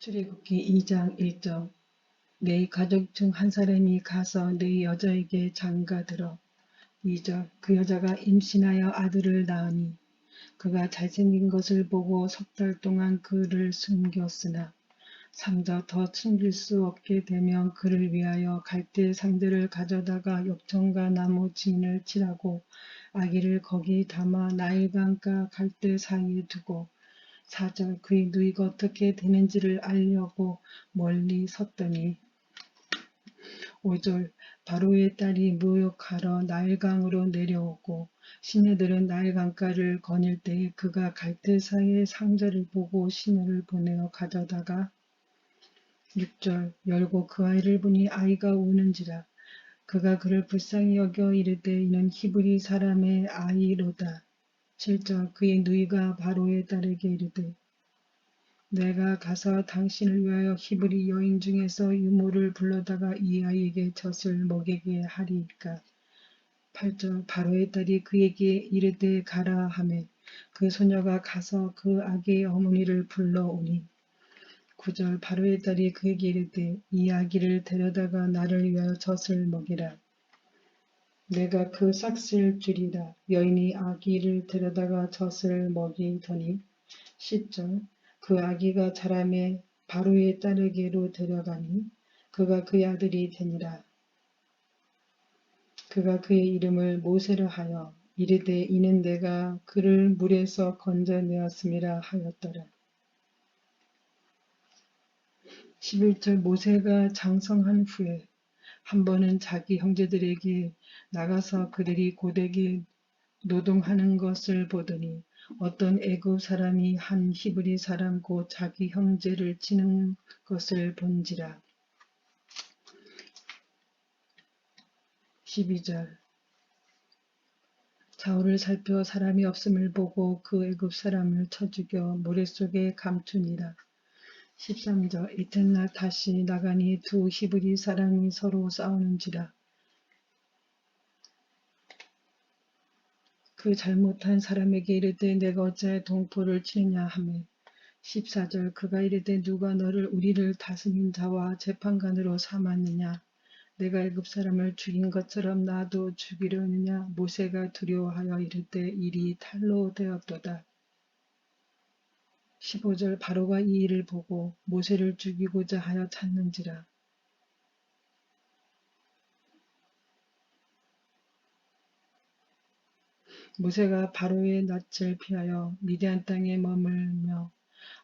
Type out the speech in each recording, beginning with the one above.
출애굽기 2장 1절. 내 가족 중 한 사람이 가서 내 여자에게 장가들어. 2절. 그 여자가 임신하여 아들을 낳으니 그가 잘생긴 것을 보고 석 달 동안 그를 숨겼으나 3절 더 숨길 수 없게 되면 그를 위하여 갈대 상들을 가져다가 역청과 나무 지인을 칠하고 아기를 거기 담아 나일강가 갈대 사이에 두고 4절 그의 누이가 어떻게 되는지를 알려고 멀리 섰더니 5절 바로의 딸이 무욕하러 나일강으로 내려오고 시녀들은 나일강가를 거닐 때에 그가 갈대 사이의 상자를 보고 시녀를 보내어 가져다가 6절 열고 그 아이를 보니 아이가 우는지라 그가 그를 불쌍히 여겨 이르되 이는 히브리 사람의 아이로다. 7절 그의 누이가 바로의 딸에게 이르되 내가 가서 당신을 위하여 히브리 여인 중에서 유모를 불러다가 이 아이에게 젖을 먹이게 하리이까. 8절 바로의 딸이 그에게 이르되 가라 하매 그 소녀가 가서 그 아기의 어머니를 불러오니 9절 바로의 딸이 그에게 이르되 이 아기를 데려다가 나를 위하여 젖을 먹이라. 내가 그 싹쓸 줄이라. 여인이 아기를 데려다가 젖을 먹이더니 10절 그 아기가 자라매 바로의 딸에게로 데려가니 그가 그의 아들이 되니라. 그가 그의 이름을 모세라 하여 이르되 이는 내가 그를 물에서 건져내었음이라 하였더라. 11절 모세가 장성한 후에 한 번은 자기 형제들에게 나가서 그들이 고되게 노동하는 것을 보더니 어떤 애굽 사람이 한 히브리 사람 곧 자기 형제를 치는 것을 본지라. 12절 좌우를 살펴 사람이 없음을 보고 그 애굽 사람을 쳐 죽여 모래 속에 감추니라. 13절 이튿날 다시 나가니 두 히브리 사람이 서로 싸우는지라. 그 잘못한 사람에게 이르되 내가 어찌 동포를 치느냐 하매 14절 그가 이르되 누가 너를 우리를 다스린 자와 재판관으로 삼았느냐? 내가 애굽 사람을 죽인 것처럼 나도 죽이려느냐? 모세가 두려워하여 이르되 일이 탈로 되었도다 15절 바로가 이 일을 보고 모세를 죽이고자 하여 찾는지라. 모세가 바로의 낯을 피하여 미디안 땅에 머물며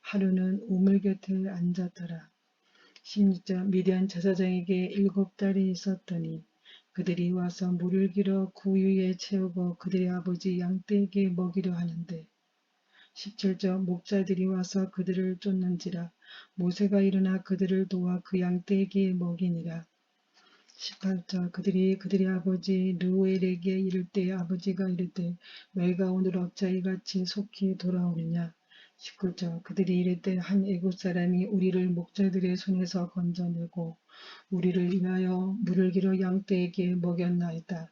하루는 우물 곁에 앉았더라. 16절 미디안 제사장에게 일곱 달이 있었더니 그들이 와서 물을 길어 구유에 채우고 그들의 아버지 양떼에게 먹이려 하는데 17절 목자들이 와서 그들을 쫓는지라. 모세가 일어나 그들을 도와 그 양떼에게 먹이니라. 18절 그들이 그들의 아버지 르우엘에게 이를 때 아버지가 이르되 너희가 오늘 어찌 이같이 속히 돌아오느냐? 19절 그들이 때한 애국 사람이 우리를 목자들의 손에서 건져내고 우리를 위하여 물을 길어 양떼에게 먹였나이다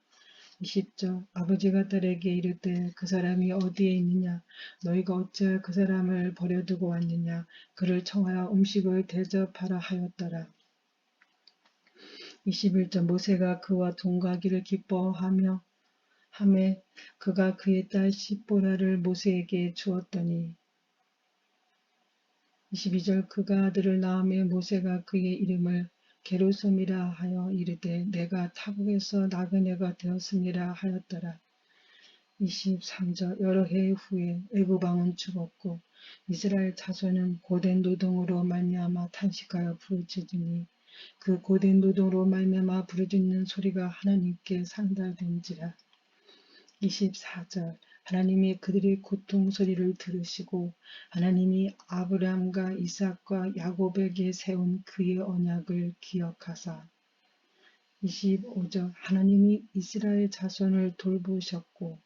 20절 아버지가 딸에게 이르되 그 사람이 어디에 있느냐 너희가 어찌 그 사람을 버려두고 왔느냐 그를 청하여 음식을 대접하라 하였더라. 21절 모세가 그와 동가기를 기뻐하며 함에 그가 그의 딸 시보라를 모세에게 주었더니 22절 그가 아들을 낳음에 모세가 그의 이름을 게르솜이라 하여 이르되 내가 타국에서 나그네가 되었음이라 하였더라. 23절 여러 해 후에 애굽왕은 죽었고 이스라엘 자손은 고된 노동으로 말미암아 탄식하여 부르짖으니 그 고된 노동으로 말미암아 부르짖는 소리가 하나님께 상달된지라. 24절 하나님이 그들의 고통 소리를 들으시고 하나님이 아브라함과 이삭과 야곱에게 세운 그의 언약을 기억하사 25절 하나님이 이스라엘 자손을 돌보셨고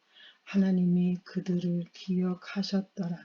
하나님이 그들을 기억하셨더라.